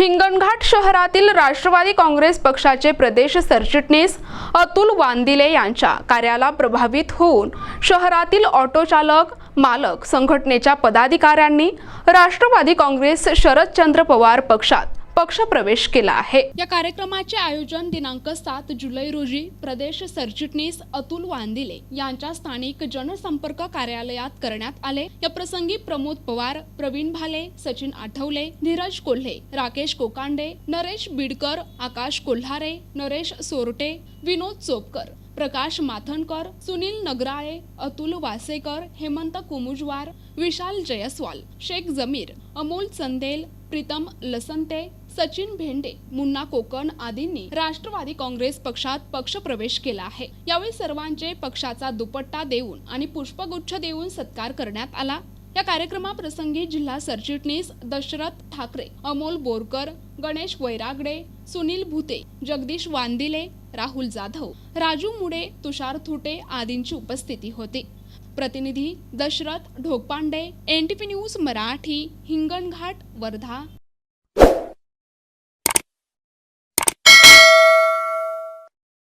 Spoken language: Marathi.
हिंगणघाट शहरातील राष्ट्रवादी काँग्रेस पक्षाचे प्रदेश सरचिटणीस अतुल वांदिले यांच्या कार्याला प्रभावित होऊन शहरातील ऑटो चालक मालक संघटनेच्या पदाधिकाऱ्यांनी राष्ट्रवादी काँग्रेस शरदचंद्र पवार पक्षात पक्षप्रवेश केला आहे. या कार्यक्रमाचे आयोजन दिनांक सात जुलै रोजी प्रदेश सरचिटणीस अतुल वांदिले यांच्या स्थानिक जनसंपर्क कार्यालयात करण्यात आले. या प्रसंगी प्रमोद पवार प्रवीण भाले सचिन आठवले धीरज कोल्हे राकेश कोकांडे नरेश बिडकर आकाश कोल्हारे नरेश सोरटे विनोद चोपकर प्रकाश माथनकर सुनील नगराळे अतुल वासेकर हेमंत कुमुजवार विशाल जयस्वाल शेख जमीर अमोल चंदेल प्रीतम लसंते सचिन भेंडे मुन्ना कोकण आदींनी राष्ट्रवादी काँग्रेस पक्षात पक्षप्रवेश केला आहे. यावेळी सर्वांचे पक्षाचा दुपट्टा देऊन आणि पुष्पगुच्छ देऊन सत्कार करण्यात आला. या कार्यक्रमाप्रसंगी जिल्हा सरचिटणीस दशरथ ठाकरे अमोल बोरकर गणेश वैरागडे सुनील भुते जगदीश वांदिले राहुल जाधव राजू मुडे तुषार थुटे आदींची उपस्थिती होती. प्रतिनिधी दशरथ ढोकपांडे एनटीपी न्यूज मराठी हिंगणघाट वर्धा.